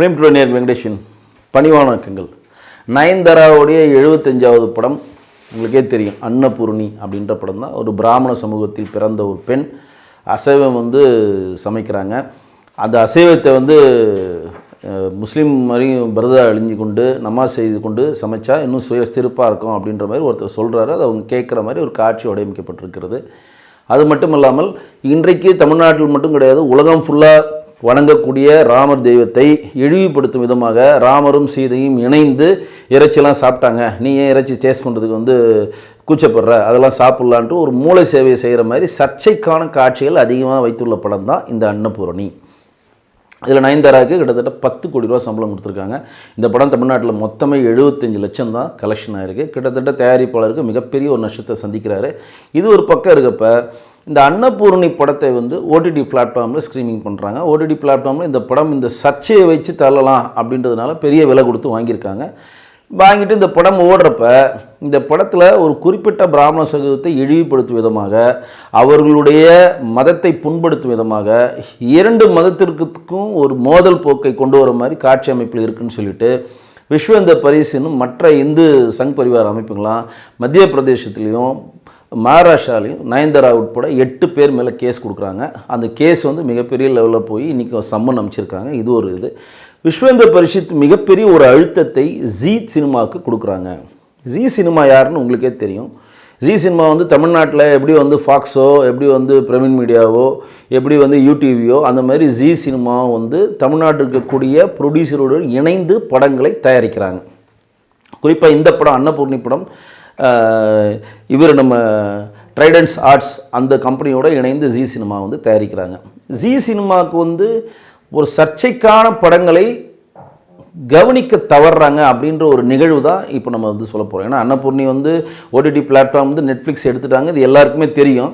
Film today Venkatesan பணிவான வணக்கங்கள். நயன்தாராவுடைய எழுபத்தஞ்சாவது படம் உங்களுக்கே தெரியும் அன்னபூர்ணி அப்படின்ற படம் தான். ஒரு பிராமண சமூகத்தில் பிறந்த ஒரு பெண். அசைவம் வந்து சமைக்கிறாங்க. அந்த அசைவத்தை வந்து முஸ்லீம் மாதிரியும் பரதா அழிஞ்சு கொண்டு நமாஸ் செய்து கொண்டு சமைச்சா இன்னும் சுய சிறப்பாக இருக்கும் அப்படின்ற மாதிரி ஒருத்தர் சொல்கிறாரு அது அவங்க கேட்குற மாதிரி ஒரு காட்சி வடிவமைக்கப்பட்டிருக்கிறது. அது மட்டும் இல்லாமல் இன்றைக்கு தமிழ்நாட்டில் மட்டும் கிடையாது உலகம் ஃபுல்லாக வணங்கக்கூடிய ராமர் தெய்வத்தை இழிவுபடுத்தும் விதமாக ராமரும் சீதையும் இணைந்து இறைச்சியெல்லாம் சாப்பிட்டாங்க. நீ ஏன் இறைச்சி டேஸ்ட் பண்ணுறதுக்கு வந்து கூச்சப்படுற? அதெல்லாம் சாப்பிட்லான்ட்டு ஒரு மூளை சேவையை செய்கிற மாதிரி சர்ச்சைக்கான காட்சிகள் அதிகமாக வைத்துள்ள படம் தான் இந்த அன்னபூரணி. இதில் நயன்தாராவுக்கு கிட்டத்தட்ட பத்து கோடி ரூபா சம்பளம் கொடுத்துருக்காங்க. இந்த படம் தமிழ்நாட்டில் மொத்தமே எழுபத்தஞ்சு லட்சம் தான் கலெக்ஷன் ஆகிருக்கு கிட்டத்தட்ட தயாரிப்பாளருக்கு மிகப்பெரிய ஒரு நஷ்டத்தை சந்திக்கிறாரு. இது ஒரு பக்கம் இருக்கப்போ இந்த அன்னபூர்ணி படத்தை வந்து ஓடிடி பிளாட்ஃபார்மில் ஸ்க்ரீனிங் பண்ணுறாங்க ஓடிடி பிளாட்ஃபார்மில் இந்த படம் இந்த சர்ச்சையை வச்சு தள்ளலாம் அப்படின்றதுனால பெரிய விலை கொடுத்து வாங்கியிருக்காங்க. வாங்கிட்டு இந்த படம் ஓடுறப்ப இந்த படத்தில் ஒரு குறிப்பிட்ட பிராமண சமூகத்தை இழிவுபடுத்தும் விதமாக அவர்களுடைய மதத்தை புண்படுத்தும் விதமாக இரண்டு மதத்திற்கும் ஒரு மோதல் போக்கை கொண்டு வர மாதிரி காட்சி அமைப்பில் இருக்குன்னு சொல்லிட்டு விஸ்வந்த பரிசுன்னு மற்ற இந்து சங் பரிவார் அமைப்புங்களாம் மத்திய பிரதேசத்துலேயும் மகாராஷ்டிராலையும் நயன்தாரா உட்பட எட்டு பேர் மேலே கேஸ் கொடுக்குறாங்க. அந்த கேஸ் வந்து மிகப்பெரிய லெவலில் போய் இன்றைக்கி சம்மன் அமைச்சிருக்காங்க இது ஒரு இது. விஸ்வேந்திர பரிஷத் மிகப்பெரிய ஒரு அழுத்தத்தை ஜீ சினிமாவுக்கு கொடுக்குறாங்க. ஜீ சினிமா யாருன்னு உங்களுக்கே தெரியும். ஜீ சினிமா வந்து தமிழ்நாட்டில் எப்படி வந்து ஃபாக்ஸோ எப்படி வந்து பிரமின் மீடியாவோ எப்படி வந்து யூடிவியோ அந்த மாதிரி ஜீ சினிமா வந்து தமிழ்நாட்டில் இருக்கக்கூடிய ப்ரொடியூசரோடு இணைந்து படங்களை தயாரிக்கிறாங்க. குறிப்பாக இந்த படம் அன்னபூர்ணி படம் இவர் நம்ம ட்ரைடன்ஸ் ஆர்ட்ஸ் அந்த கம்பெனியோட இணைந்து ஜி சினிமா வந்து தயாரிக்கிறாங்க. ஜி சினிமாவுக்கு வந்து ஒரு சர்ச்சைக்கான படங்களை கவனிக்க தவறுறாங்க அப்படின்ற ஒரு நிகழ்வு தான் இப்போ நம்ம வந்து சொல்ல போகிறோம் ஏன்னா அன்னபூர்ணி வந்து ஓடிடி பிளாட்ஃபார்ம் வந்து நெட்ஃப்ளிக்ஸ் எடுத்துட்டாங்க. இது எல்லாருக்குமே தெரியும்.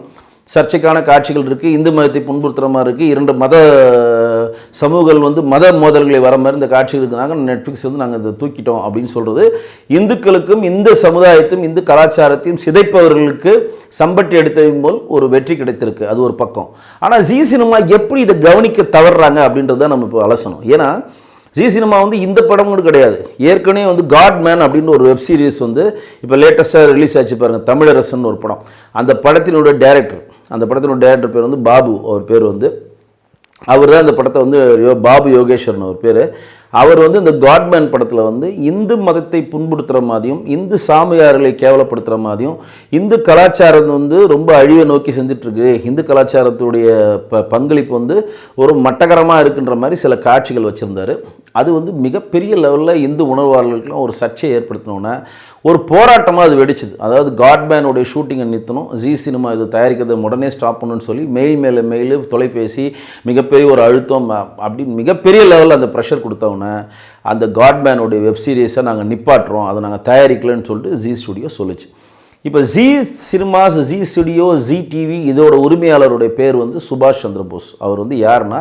சர்ச்சைக்கான காட்சிகள் இருக்குது இந்து மதத்தை புண்படுத்துகிற மாதிரி இருக்குது இரண்டு மத சமூகங்கள் வந்து மத மோதல்களை வர மாதிரி இந்த காட்சிகள் இருக்கிறாங்க நெட்ஃப்ளிக்ஸ் வந்து நாங்கள் இதை தூக்கிட்டோம் அப்படின்னு சொல்கிறது இந்துக்களுக்கும் இந்த சமுதாயத்தையும் இந்து கலாச்சாரத்தையும் சிதைப்பவர்களுக்கு சம்பட்டி எடுத்ததின் போல் ஒரு வெற்றி கிடைத்திருக்கு. அது ஒரு பக்கம். ஆனால் ஜி சினிமா எப்படி இதை கவனிக்க தவறுறாங்க அப்படின்றத நம்ம இப்போ அலசணும். ஏன்னா ஜி சினிமா வந்து இந்த படம் கூட கிடையாது. ஏற்கனவே வந்து காட் மேன் அப்படின்ற ஒரு வெப் சீரிஸ் வந்து இப்போ லேட்டஸ்ட்டாக ரிலீஸ் ஆச்சு பாருங்கள் தமிழரசன் ஒரு படம். அந்த படத்தினுடைய டேரக்டர் அந்த படத்தினுடைய டேரக்டர் பேர் வந்து பாபு அவர் பேர் வந்து. அவர் தான் இந்த படத்தை வந்து யோ- பாபு யோகேஸ்வரன் ஒரு பேர். அவர் வந்து இந்த காட்மேன் படத்தில் வந்து இந்து மதத்தை புண்படுத்துகிற மாதிரியும் இந்து சாமியார்களை கேவலப்படுத்துகிற மாதிரியும் இந்து கலாச்சாரம் வந்து ரொம்ப அழிவை நோக்கி செஞ்சிட்ருக்கு. இந்து கலாச்சாரத்துடைய ப பங்களிப்பு வந்து ஒரு மட்டகரமாக இருக்குன்ற மாதிரி சில காட்சிகள் வச்சுருந்தாரு. அது வந்து மிகப்பெரிய லெவலில் இந்து உணர்வாளர்களுக்கெல்லாம் ஒரு சர்ச்சையை ஏற்படுத்தினோன்னே ஒரு போராட்டமாக அது வெடிச்சுது. அதாவது காட்மேனுடைய ஷூட்டிங்கை நிறுத்தணும். ஜி சினிமா இது தயாரிக்கிறதை உடனே ஸ்டாப் பண்ணணும்னு சொல்லி மெயில் மேலே மெயில் தொலைபேசி மிகப்பெரிய ஒரு அழுத்தம் அப்படி மிகப்பெரிய லெவலில் அந்த ப்ரெஷர் கொடுத்தவொன்னே அந்த காட்மேனுடைய வெப் சீரியஸை நாங்கள் நிப்பாட்டுறோம். அதை நாங்கள் தயாரிக்கலைன்னு சொல்லிட்டு ஜி ஸ்டுடியோ சொல்லுச்சு. இப்போ Zee cinemas Zee studio Zee TV இதோட உரிமையாளருடைய பேர் வந்து சுபாஷ் சந்திர போஸ். அவர் வந்து யாருன்னா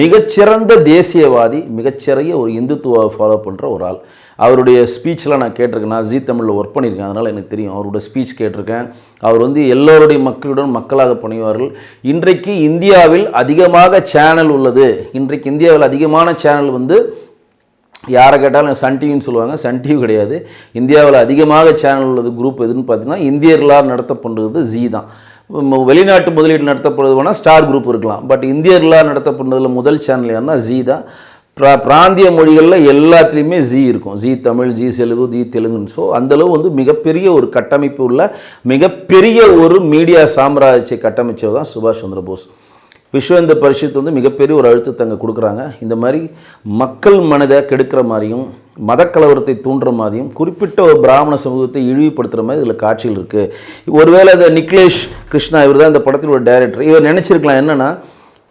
மிகச்சிறந்த தேசியவாதி மிகச்சிறைய ஒரு இந்துத்துவாவை ஃபாலோ பண்ணுற ஒரு ஆள். அவருடைய ஸ்பீச்லாம் நான் கேட்டிருக்கேன். நான் ஜி தமிழில் ஒர்க் பண்ணியிருக்கேன். அதனால் எனக்கு தெரியும். அவரோட ஸ்பீச் கேட்டிருக்கேன். அவர் வந்து எல்லோருடைய மக்களுடன் மக்களாக பணிவார்கள். இன்றைக்கு இந்தியாவில் அதிகமாக சேனல் உள்ளது. இன்றைக்கு இந்தியாவில் அதிகமான சேனல் வந்து யாரை கேட்டாலும் சன் டிவின்னு சொல்லுவாங்க. சன் டிவி கிடையாது. இந்தியாவில் அதிகமாக சேனல் உள்ளது குரூப் எதுன்னு பார்த்தீங்கன்னா இந்தியர்களால் நடத்தப்படுறது ஜி தான். வெளிநாட்டு முதலீடு நடத்தப்படுறது வேணால் ஸ்டார் குரூப் இருக்கலாம். பட் இந்தியர்களால் நடத்தப்படுறதுல முதல் சேனல் யாருன்னா ஜி தான். பிரா பிராந்திய மொழிகளில் எல்லாத்துலேயுமே ஜி இருக்கும். ஜி தமிழ் ஜி தெலுங்கு ஜி தெலுங்குன்னு. ஸோ அந்தளவு வந்து மிகப்பெரிய ஒரு கட்டமைப்பு உள்ள மிகப்பெரிய ஒரு மீடியா சாம்ராஜ்யத்தை கட்டமைச்சது தான் சுபாஷ் சந்திர போஸ். விஸ்வ பரிஷத்து வந்து மிகப்பெரிய ஒரு அழுத்தத்தை கொடுக்குறாங்க. இந்த மாதிரி மக்கள் மனதை கெடுக்கிற மாதிரியும் மதக்கலவரத்தை தூண்டுற மாதிரியும் குறிப்பிட்ட ஒரு பிராமண சமூகத்தை இழிவுபடுத்துகிற மாதிரி இதில் காட்சிகள் இருக்குது ஒருவேளை இந்த நிக்லேஷ் கிருஷ்ணா இவர் தான் இந்த படத்தில் ஒரு டைரக்டர் இவர் நினச்சிருக்கலாம் என்னென்னா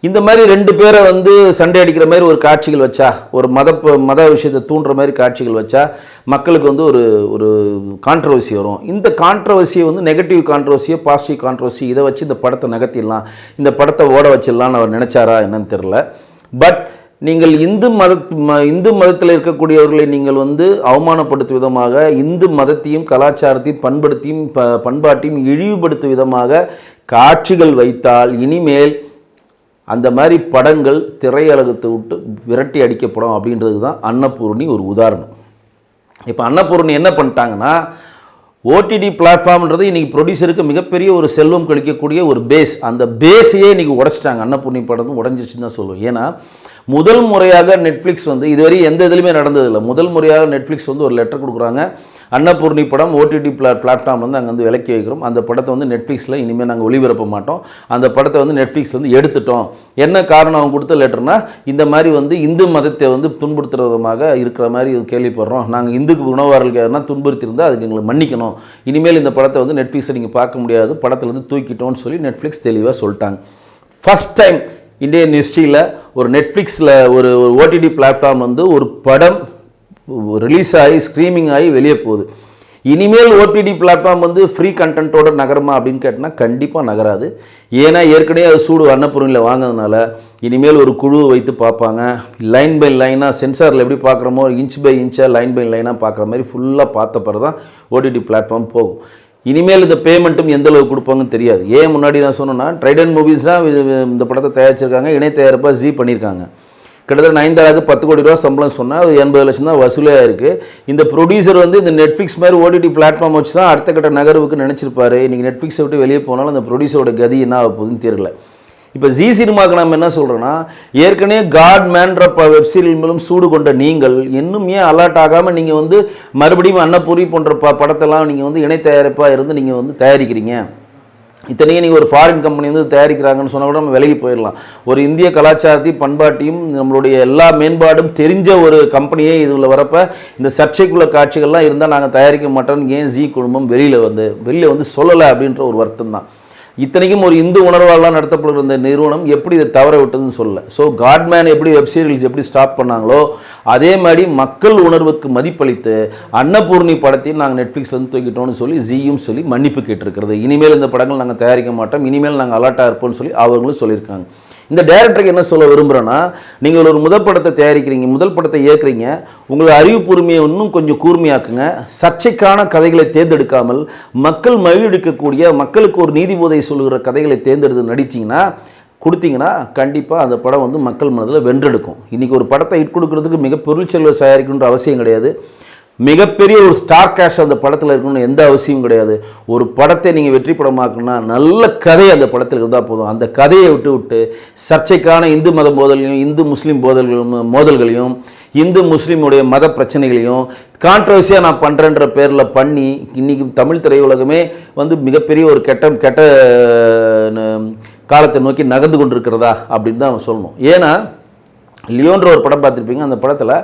இந்த மாதிரி ரெண்டு பேரை வந்து சண்டை அடிக்கிற மாதிரி ஒரு காட்சிகள் வச்சா ஒரு மத ப- மத விஷயத்தை தூண்டுற மாதிரி காட்சிகள் வச்சா மக்களுக்கு வந்து ஒரு ஒரு கான்ட்ரவர்சி வரும். இந்த கான்ட்ரவர்சியை வந்து நெகட்டிவ் கான்ட்ரவர்சியோ பாசிட்டிவ் கான்ட்ரவர்சி இதை வச்சு இந்த படத்தை நகர்த்திடலாம் இந்த படத்தை ஓட வச்சிடலாம்னு அவர் நினச்சாரா என்னன்னு தெரில பட் நீங்கள் இந்து மத ம- இந்து மதத்தில் இருக்கக்கூடியவர்களை நீங்கள் வந்து அவமானப்படுத்தும் விதமாக இந்து மதத்தையும் கலாச்சாரத்தையும் பண்படுத்தியும் ப பண்பாட்டையும் இழிவுபடுத்தும் விதமாக காட்சிகள் வைத்தால் இனிமேல் அந்த மாதிரி படங்கள் திரையலகத்தை விட்டு விரட்டி அடிக்கப்படும் அப்படின்றது தான் அன்னபூர்ணி ஒரு உதாரணம். இப்போ அன்னபூர்ணி என்ன பண்ணிட்டாங்கன்னா ஓடிடி பிளாட்ஃபார்ம்ன்றது இன்றைக்கி ப்ரொடியூசருக்கு மிகப்பெரிய ஒரு செல்வம் கழிக்கக்கூடிய ஒரு பேஸ் அந்த பேஸையே இன்றைக்கி உடச்சிட்டாங்க. அன்னபூர்ணி படம் உடஞ்சிச்சுன்னு தான் சொல்லுவோம் ஏன்னா முதல் முறையாக நெட்ஃப்ளிக்ஸ் வந்து இதுவரை எந்த இதுலையுமே நடந்ததில்லை. முதல் முறையாக நெட்ஃப்ளிக்ஸ் வந்து ஒரு லெட்டர் கொடுக்குறாங்க. அன்னபூர்ணி படம் ஓடிடி பிளா பிளாட்ஃபார்ம் வந்து நாங்கள் வந்து விலக்கி வைக்கிறோம். அந்த படத்தை வந்து நெட்ஃப்ளிக்ஸில் இனிமேல் நாங்கள் ஒளிபரப்ப மாட்டோம். அந்த படத்தை வந்து நெட்ஃப்ளிக்ஸ் வந்து எடுத்துட்டோம். என்ன காரணம் அவங்க கொடுத்த லெட்டர்னா இந்த மாதிரி வந்து இந்து மதத்தை வந்து துன்புறுத்துற விதமாக இருக்கிற மாதிரி கேள்விப்படுறோம். நாங்கள் இந்துக்கு உணவாளர்கள் யாருன்னா துன்புறுத்தியிருந்தால் அதுக்கு எங்களை மன்னிக்கணும். இனிமேல் இந்த படத்தை வந்து நெட்ஃப்ளிக்ஸை நீங்கள் பார்க்க முடியாது. படத்துலேருந்து தூக்கிட்டோம்னு சொல்லி நெட்ஃப்ளிக்ஸ் தெளிவாக சொல்லிட்டாங்க. ஃபஸ்ட் டைம் இந்தியன் ஹிஸ்ட்ரியில் ஒரு நெட்ஃப்ளிக்ஸில் ஒரு ஓடிடி பிளாட்ஃபார்ம் வந்து ஒரு படம் ரிலீஸ் ஆகி ஸ்க்ரீமிங் ஆகி வெளியே போகுது. இனிமேல் ஓடிடி பிளாட்ஃபார்ம் வந்து ஃப்ரீ கண்டென்ட்டோட நகருமா அப்படின்னு கேட்டினா கண்டிப்பாக நகராது. ஏன்னா ஏற்கனவே அது சூடு வண்ணப்பொருளில் வாங்கினதுனால இனிமேல் ஒரு குழுவை வைத்து பார்ப்பாங்க. லைன் பை லைனாக சென்சாரில் எப்படி பார்க்குறோமோ இன்ச் பை இன்ச்சாக லைன் பை லைனாக பார்க்குற மாதிரி ஃபுல்லாக பார்த்த பிறகு தான் ஓடிடி பிளாட்ஃபார்ம் போகும். இனிமேல் இந்த பேமெண்ட்டும் எந்த அளவுக்கு கொடுப்பாங்கன்னு தெரியாது. ஏன் முன்னாடி நான் சொன்னேன்னா ட்ரைடன் மூவிஸ் தான் இது- இந்த படத்தை தயாரிச்சிருக்காங்க இணை தயாரிப்பாக ஜி பண்ணியிருக்காங்க. கிட்டத்தட்ட நயன்தாராவுக்கு பத்து கோடி ரூபா சம்பளம் சொன்னால் அது எண்பது லட்சம் தான் வசூலாக இருக்குது இந்த ப்ரொடியூசர் வந்து இந்த நெட்ஃப்ளிக்ஸ் மாதிரி ஓடிடி பிளாட்ஃபார்ம் வச்சு தான் அடுத்த கட்ட நகர்வுக்கு நினச்சிருப்பாரு. இன்றைக்கி நெட்ஃப்ளிக்ஸை விட்டு வெளியே போனாலும் அந்த ப்ரொடியூசரோட கதி என்ன ஆக போகுதுன்னு தெரியல. இப்போ ஜி சினிமாவுக்கு நம்ம என்ன சொல்கிறோன்னா ஏற்கனவே காட் மேன்ற ப வெப் சீரியல் மூலம் சூடு கொண்ட நீங்கள் இன்னும் ஏன் அலர்ட் ஆகாமல் நீங்கள் வந்து மறுபடியும் அன்னபூரி போன்ற ப படத்தெல்லாம் நீங்கள் வந்து இணை தயாரிப்பாக இருந்து நீங்கள் வந்து தயாரிக்கிறீங்க? இத்தனைக்கும் நீங்கள் ஒரு ஃபாரின் கம்பெனி வந்து தயாரிக்கிறாங்கன்னு சொன்னால் கூட நம்ம விலகி போயிடலாம். ஒரு இந்திய கலாச்சாரத்தையும் பண்பாட்டையும் நம்மளுடைய எல்லா மேம்பாடும் தெரிஞ்ச ஒரு கம்பெனியே இதில் வரப்போ இந்த சர்ச்சைக்குள்ள காட்சிகள்லாம் இருந்தால் நாங்கள் தயாரிக்க மாட்டோம்னு ஏன் ஜி குழுமம் வெளியில் வந்து வெளியில் வந்து சொல்லலை அப்படின்ற ஒரு வருத்தம் தான் இத்தனைக்கும் ஒரு இந்து உணர்வாலாம் நடத்தப்படுகிற இந்த நிறுவனம் எப்படி இதை தவற விட்டதுன்னு சொல்லல. ஸோ காட்மேன் எப்படி வெப் சீரிஸ் எப்படி ஸ்டாப் பண்ணாங்களோ அதே மாதிரி மக்கள் உணர்வுக்கு மதிப்பளித்து அன்னபூர்ணி படத்தையும் நாங்கள் நெட்ஃப்ளிக்ஸ்லேருந்து தூக்கிட்டோம்னு சொல்லி ஜியும் சொல்லி மன்னிப்பு கேட்டிருக்கிறது. இனிமேல் இந்த படங்கள் நாங்கள் தயாரிக்க மாட்டோம். இனிமேல் நாங்கள் அலர்ட்டாக இருப்போம்னு சொல்லி அவங்களும் சொல்லியிருக்காங்க. இந்த டேரக்டருக்கு என்ன சொல்ல விரும்புகிறேன்னா நீங்கள் ஒரு முதல் படத்தை தயாரிக்கிறீங்க முதல் படத்தை இயக்குறீங்க உங்களை அறிவுப்பூர்மையை இன்னும் கொஞ்சம் கூர்மையாக்குங்க. சர்ச்சைக்கான கதைகளை தேர்ந்தெடுக்காமல் மக்கள் மகிழ்விக்கக்கூடிய மக்களுக்கு ஒரு நீதி போதை சொல்லுகிற கதைகளை தேர்ந்தெடுத்து நடிச்சிங்கன்னா கொடுத்தீங்கன்னா கண்டிப்பாக அந்த படம் வந்து மக்கள் மனதில் வென்றெடுக்கும். இன்றைக்கி ஒரு படத்தை ஹிட் கொடுக்கறதுக்கு மிக பொருள் செல்வ தயாரிக்கணுன்ற அவசியம் கிடையாது. மிகப்பெரிய ஒரு ஸ்டார் கேஷ் அந்த படத்தில் இருக்கணும்னு எந்த அவசியமும் கிடையாது. ஒரு படத்தை நீங்கள் வெற்றி படமாக்கணும்னா நல்ல கதை அந்த படத்தில் இருந்தால் போதும். அந்த கதையை விட்டு விட்டு சர்ச்சைக்கான இந்து மத மோதல்களையும் இந்து முஸ்லீம் போதல்களும் மோதல்களையும் இந்து முஸ்லீமுடைய மத பிரச்சனைகளையும் கான்ட்ரவர்சியாக நான் பண்ணுறேன்ற பேரில் பண்ணி இன்றைக்கும் தமிழ் திரையுலகமே வந்து மிகப்பெரிய ஒரு கெட்ட கெட்ட காலத்தை நோக்கி நகர்ந்து கொண்டிருக்கிறதா அப்படின்னு தான் அவன் சொல்லணும். ஏன்னா லியோன்ற ஒரு படம் பார்த்துருப்பீங்க. அந்த படத்தில்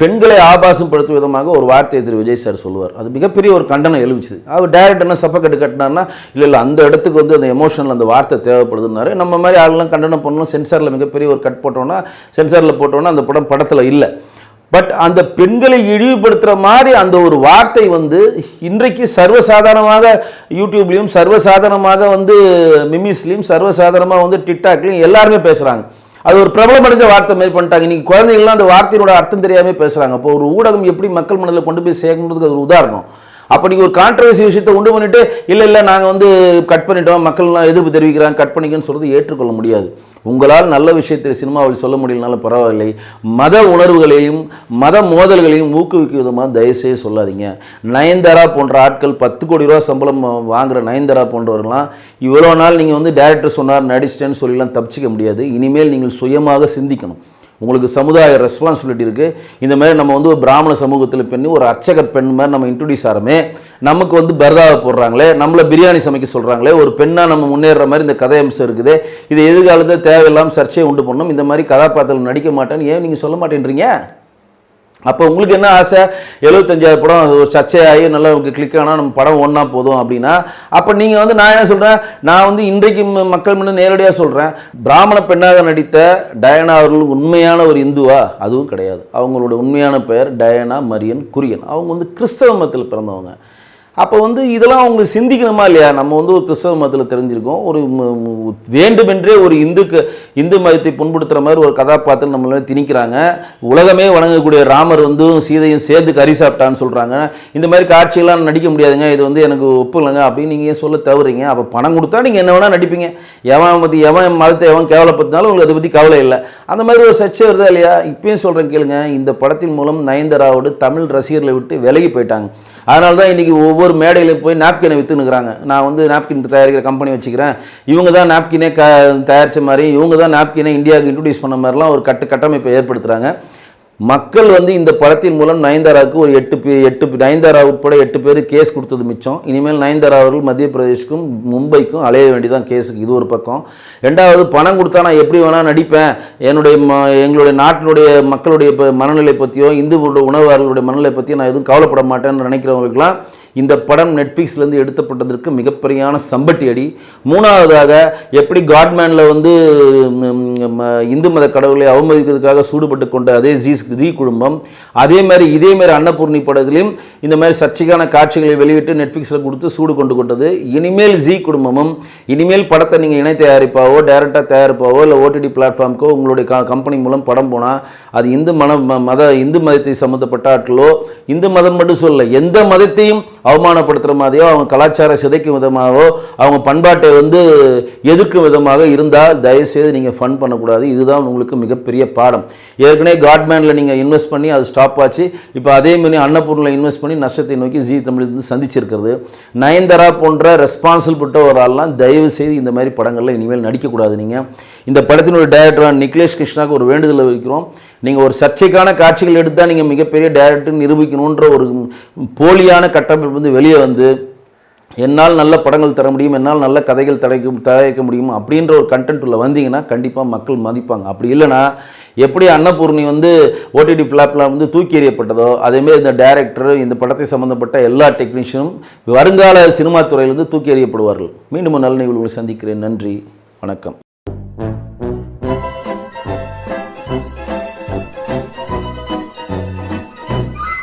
பெண்களை ஆபாசம் படுத்தும் விதமாக ஒரு வார்த்தையை திரு விஜய் சார் சொல்லுவார். அது மிகப்பெரிய ஒரு கண்டனம் எழுவிச்சுது. அவர் டேரக்ட் என்ன சப்பக்கட்டு கட்டினார்னா இல்லை இல்லை அந்த இடத்துக்கு வந்து அந்த எமோஷனல் அந்த வார்த்தை தேவைப்படுதுன்னாரு. நம்ம மாதிரி ஆளுலாம் கண்டனம் பண்ணணும். சென்சாரில் மிகப்பெரிய ஒரு கட் போட்டோன்னா சென்சாரில் போட்டோன்னா அந்த படம் படத்தில் இல்லை. பட் அந்த பெண்களை இழிவுபடுத்துகிற மாதிரி அந்த ஒரு வார்த்தை வந்து இன்றைக்கு சர்வசாதாரணமாக யூடியூப்லேயும் சர்வசாதாரணமாக வந்து மிமிஸ்லேயும் சர்வசாதாரணமாக வந்து டிக்டாக்லேயும் எல்லாருமே பேசுகிறாங்க அது ஒரு பிரபலமடைஞ்ச வார்த்தை மாரி பண்ணிட்டாங்க. இன்னைக்கு குழந்தைங்களாம் அந்த வார்த்தையோட அர்த்தம் தெரியாமல் பேசுகிறாங்க இப்போ ஒரு ஊடகம் எப்படி மக்கள் மனதில் கொண்டு போய் சேர்க்கணுன்றதுக்கு அது ஒரு உதாரணம். அப்போ நீங்கள் ஒரு கான்ட்ரவர்சி விஷயத்தை உண்டு பண்ணிட்டு இல்லை இல்லை நாங்கள் வந்து கட் பண்ணிட்டோம். மக்கள்லாம் எதிர்ப்பு தெரிவிக்கிறாங்க. கட் பண்ணிக்கன்னு சொல்கிறது ஏற்றுக்கொள்ள முடியாது. உங்களால் நல்ல விஷயத்தை சினிமாவில் சொல்ல முடியலனாலும் பரவாயில்லை. மத உணர்வுகளையும் மத மோதல்களையும் ஊக்குவிக்கும் விதமாக தயவுசெய்து சொல்லாதீங்க. நயன்தாரா போன்ற ஆட்கள் பத்து கோடி ரூபா சம்பளம் வாங்குகிற நயன்தாரா போன்றவர்கள்லாம் இவ்வளோ நாள் நீங்கள் வந்து டேரக்டர் சொன்னார் நடிச்சிட்டேன்னு சொல்லிலாம் தப்பிச்சிக்க முடியாது. இனிமேல் நீங்கள் சுயமாக சிந்திக்கணும். உங்களுக்கு சமுதாய ரெஸ்பான்சிபிலிட்டி இருக்குது இந்த மாதிரி நம்ம வந்து ஒரு பிராமண சமூகத்தில் பெண்ணு ஒரு அர்ச்சகர் பெண் மாதிரி நம்ம இன்ட்ரடியூஸ் ஆகிறோமே நமக்கு வந்து பரதாவை போடுறாங்களே நம்மளை பிரியாணி சமைக்க சொல்கிறாங்களே ஒரு பெண்ணாக நம்ம முன்னேற மாதிரி இந்த கதை அம்சம் இருக்குது. இது எதிர்காலத்தில் தேவையில்லாமல் சர்ச்சையை உண்டு பண்ணணும் இந்த மாதிரி கதாபாத்திரம் நடிக்க மாட்டேன்னு ஏன் நீங்கள் சொல்ல மாட்டேன்றீங்க? அப்போ உங்களுக்கு என்ன ஆசை? எழுபத்தஞ்சாயிரம் படம் அது ஒரு சர்ச்சையாகி நல்லா உங்களுக்கு கிளிக் ஆனால் நம்ம படம் ஒன்றா போதும் அப்படின்னா அப்போ நீங்கள் வந்து நான் என்ன சொல்கிறேன் நான் வந்து இன்றைக்கு மக்கள் முன்னே நேரடியாக சொல்கிறேன் பிராமண பெண்ணாக நடித்த டயனா அவர்கள் உண்மையான ஒரு இந்துவா? அதுவும் கிடையாது. அவங்களோட உண்மையான பெயர் டயனா மரியன் குரியன். அவங்க வந்து கிறிஸ்தவ மதத்தில் பிறந்தவங்க. அப்போ வந்து இதெல்லாம் அவங்க சிந்திக்கணுமா இல்லையா? நம்ம வந்து ஒரு கிறிஸ்தவ மதத்தில் தெரிஞ்சிருக்கோம். ஒரு வேண்டுமென்றே ஒரு இந்துக்கு இந்து மதத்தை புண்படுத்துகிற மாதிரி ஒரு கதாபாத்திரம் நம்மளால திணிக்கிறாங்க. உலகமே வணங்கக்கூடிய ராமர் வந்து சீதையும் சேர்ந்து கறி சாப்பிட்டான்னு சொல்கிறாங்க இந்த மாதிரி காட்சியெல்லாம் நடிக்க முடியாதுங்க. இது வந்து எனக்கு ஒப்புலங்க அப்படின்னு நீங்கள் ஏன் சொல்ல தவறீங்க? அப்போ பணம் கொடுத்தா நீங்கள் என்ன வேணால் நடிப்பீங்க. எவன் பற்றி எவன் மதத்தை எவன் கேவலப்படுத்தினாலும் உங்களுக்கு அதை பற்றி கவலை இல்லை. அந்த மாதிரி ஒரு சர்ச்சை வருதா இல்லையா? இப்பயும் சொல்கிறேன் கேளுங்க. இந்த படத்தின் மூலம் நயன்தாராவோட தமிழ் ரசிகர்களை விட்டு விலகி போயிட்டாங்க. அதனால தான் இன்றைக்கி ஒவ்வொரு மேடையிலையும் போய் நாப்கினை விற்றுனுக்குறாங்க நான் வந்து நாப்கின் தயாரிக்கிற கம்பெனி வச்சுக்கிறேன். இவங்க தான் நாப்கினே க தயாரித்த மாதிரி இவங்க தான் நாப்கினை இந்தியாவுக்கு இன்ட்ரடியூஸ் பண்ண மாதிரிலாம் ஒரு கட்டு கட்டமைப்பை ஏற்படுத்துகிறாங்க மக்கள் வந்து இந்த படத்தின் மூலம் நயன்தாராவுக்கு ஒரு எட்டு பே எட்டு நயன்தாரா உட்பட எட்டு பேர் கேஸ் கொடுத்தது மிச்சம். இனிமேல் நயன்தாரா அவர்கள் மத்திய பிரதேஷ்க்கும் மும்பைக்கும் அலைய வேண்டியதான் கேஸுக்கு. இது ஒரு பக்கம். ரெண்டாவது பணம் கொடுத்தா நான் எப்படி வேணால் நடிப்பேன்? என்னுடைய ம எங்களுடைய நாட்டினுடைய மக்களுடைய மனநிலை பற்றியோ இந்து உணவாளர்களுடைய மனநிலை பற்றியோ நான் எதுவும் கவலைப்பட மாட்டேன்னு நினைக்கிறவங்களுக்குலாம் இந்த படம் நெட்ஃப்ளிக்ஸ்லேருந்து எடுத்தப்பட்டதற்கு மிகப்பெரியான சம்பட்டி அடி மூணாவதாக எப்படி காட்மேனில் வந்து இந்து மத கடவுளை அவமதிக்கிறதுக்காக சூடுபட்டு கொண்ட அதே ஜீ ஜீ குடும்பம் அதே மாதிரி இதே மாதிரி அன்னபூர்ணி படத்திலையும் இந்த மாதிரி சர்ச்சைக்கான காட்சிகளை வெளியிட்டு நெட்ஃப்ளிக்ஸில் கொடுத்து சூடு கொண்டு கொண்டது. இனிமேல் ஜீ குடும்பமும் இனிமேல் படத்தை நீங்கள் இணை தயாரிப்பாவோ டைரெக்டாக தயாரிப்பாவோ இல்லை ஓடிடி பிளாட்ஃபார்முக்கோ உங்களுடைய க கம்பெனி மூலம் படம் போனால் அது இந்து மன ம- மத இந்து மதத்தை சம்மந்தப்பட்ட ஆட்களோ இந்து மதம் மட்டும் சொல்ல எந்த மதத்தையும் அவமானப்படுத்துகிற மாதிரியோ அவங்க கலாச்சார சிதைக்கும் விதமாகவோ அவங்க பண்பாட்டை வந்து எதிர்க்கும் விதமாக இருந்தால் தயவுசெய்து நீங்கள் ஃபன் பண்ணக்கூடாது. இதுதான் உங்களுக்கு மிகப்பெரிய பாடம். ஏற்கனவே காட்மேனில் நீங்கள் இன்வெஸ்ட் பண்ணி அது ஸ்டாப் ஆச்சு. இப்போ அதே மாதிரி அன்னபூர்ணில் இன்வெஸ்ட் பண்ணி நஷ்டத்தை நோக்கி ஜி தமிழ் வந்து சந்திச்சிருக்கிறது. நயன்தாரா போன்ற ரெஸ்பான்சிபிள்பட்ட ஒரு ஆள்லாம் தயவு செய்து இந்த மாதிரி படங்களில் இனிமேல் நடிக்கக்கூடாது நீங்கள் இந்த படத்தினுடைய டைரக்டரான நிக்லேஷ் கிருஷ்ணாவுக்கு ஒரு வேண்டுதலை வைக்கிறோம். நீங்கள் ஒரு சர்ச்சைக்கான காட்சிகள் எடுத்தால் நீங்கள் மிகப்பெரிய டேரக்டர் நிரூபிக்கணுன்ற ஒரு போலியான கட்டமைப்பு வந்து வெளியே வந்து என்னால் நல்ல படங்கள் தர முடியும் என்னால் நல்ல கதைகள் தடைக்கும் தயாரிக்க முடியும் அப்படின்ற ஒரு கண்டென்ட் உள்ள வந்தீங்கன்னா கண்டிப்பாக மக்கள் மதிப்பாங்க. அப்படி இல்லைன்னா எப்படி அன்னபூர்ணி வந்து ஓடிடி பிளாப்ல வந்து தூக்கி எறியப்பட்டதோ அதேமாரி இந்த டைரக்டர் இந்த படத்தை சம்மந்தப்பட்ட எல்லா டெக்னீஷியனும் வருங்கால சினிமா துறையிலிருந்து தூக்கி எறியப்படுவார்கள். மீண்டும் நல்ல நிகழ்வுகளை சந்திக்கிறேன். நன்றி. வணக்கம்.